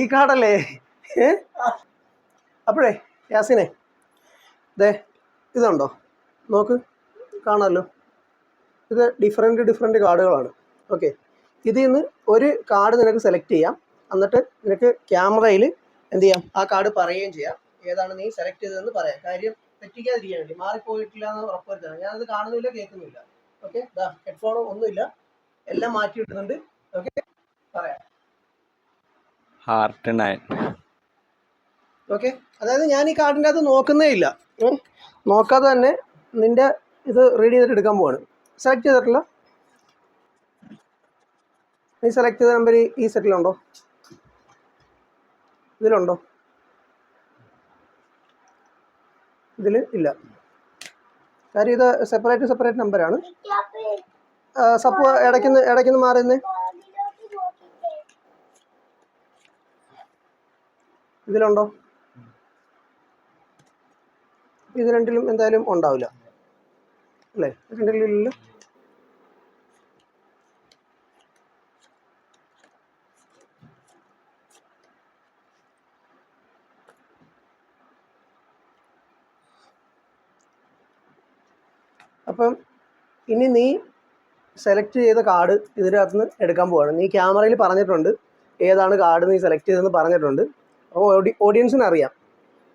ഈ കാടല്ലേ? ഏ? അപ്പോഴേ യാസിനെ ദേ ഇതുണ്ടോ? നോക്ക് കാണാമല്ലോ ഇത് ഡിഫറെന്റ് ഡിഫറെന്റ് കാർഡുകളാണ് ഓക്കെ ഇതിൽ നിന്ന് ഒരു കാർഡ് നിനക്ക് സെലക്ട് ചെയ്യാം. എന്നിട്ട് നിനക്ക് ക്യാമറയിൽ എന്ത് ചെയ്യാം? ആ കാർഡ് പറയുകയും ചെയ്യാം. ഏതാണ് നീ സെലക്ട് ചെയ്തതെന്ന് പറയാം. കാര്യം തെറ്റിക്കാതിരിക്കാൻ വേണ്ടി. മാറിപ്പോയിട്ടില്ല എന്ന് ഉറപ്പുവരുത്തണം. ഞാനത് കാണുന്നില്ല കേൾക്കുന്നില്ല ഓക്കെ ഹെഡ്ഫോണോ ഒന്നുമില്ല. എല്ലാം മാറ്റി ഇടുന്നുണ്ട്. ഓക്കെ പറയാം. ഹാർട്ട് നയൻ ഓക്കെ അതായത് ഞാൻ ഈ കാർഡിന്റെ അകത്ത് നോക്കുന്നേ ഇല്ല. നോക്കാതെ തന്നെ നിന്റെ ഇത് റീഡ് ചെയ്തിട്ട് എടുക്കാൻ പോവാണ്. സെലക്ട് ചെയ്തിട്ടില്ല നീ സെലക്ട് ചെയ്ത നമ്പർ ഈ സെറ്റിലുണ്ടോ ഇതിലുണ്ടോ? ഇതിൽ ഇല്ല. കാര്യം ഇത് സെപ്പറേറ്റ് സെപ്പറേറ്റ് നമ്പറാണ് സപ്പോ ഇടയ്ക്കുന്ന് ഇടയ്ക്കുന്ന് മാറുന്നേ ഇതിലുണ്ടോ? ഇത് രണ്ടിലും എന്തായാലും ഉണ്ടാവില്ല. അല്ലേ? രണ്ടിലും ഇല്ല. അപ്പം ഇനി നീ സെലക്ട് ചെയ്ത കാർഡ് ഇതിനകത്ത് നിന്ന് എടുക്കാൻ പോവാണ്. നീ ക്യാമറയിൽ പറഞ്ഞിട്ടുണ്ട്. ഏതാണ് കാർഡ് നീ സെലക്ട് ചെയ്തതെന്ന് പറഞ്ഞിട്ടുണ്ട്. ഓഡിയൻസിന് അറിയാം.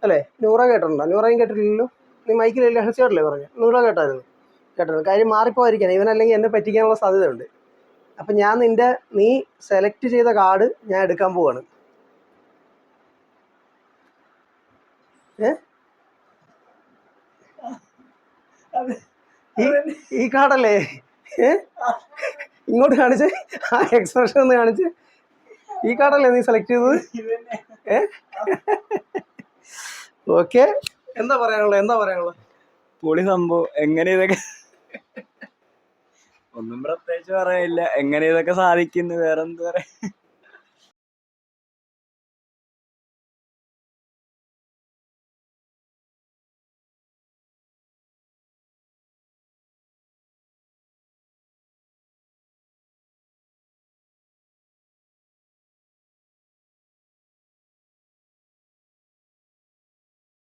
അല്ലേ? നൂറ കേട്ടിട്ടുണ്ടോ? നൂറയും കേട്ടിട്ടില്ലല്ലോ? നീ മൈക്കിൽ രഹസ്യമായിട്ടല്ലേ പറഞ്ഞു? നൂറ കേട്ടായിരുന്നു. കേട്ടിട്ടുണ്ട് കാര്യം മാറിപ്പോയിരിക്കാൻ ഇവനല്ലെങ്കിൽ എന്നെ പറ്റിക്കാനുള്ള സാധ്യതയുണ്ട്. അപ്പം ഞാൻ നിന്റെ നീ സെലക്ട് ചെയ്ത കാർഡ് ഞാൻ എടുക്കാൻ പോവാണ്. ഈ കാർഡല്ലേ ഇങ്ങോട്ട് കാണിച്ച് ആ എക്സ്പ്രഷൻ ഒന്ന് കാണിച്ച്. ഈ കാർഡല്ലേ നീ സെലക്ട് ചെയ്തത്? ഓക്കെ. എന്താ പറയാനുള്ളത് എന്താ പറയാനുള്ളത് പൊളി സംഭവം. എങ്ങനെ ഇതൊക്കെ? ഒന്നും പ്രത്യേകിച്ച് പറയാനില്ല. എങ്ങനെ ഇതൊക്കെ സാധിക്കുന്നു? വേറെ എന്ത് പറയാ?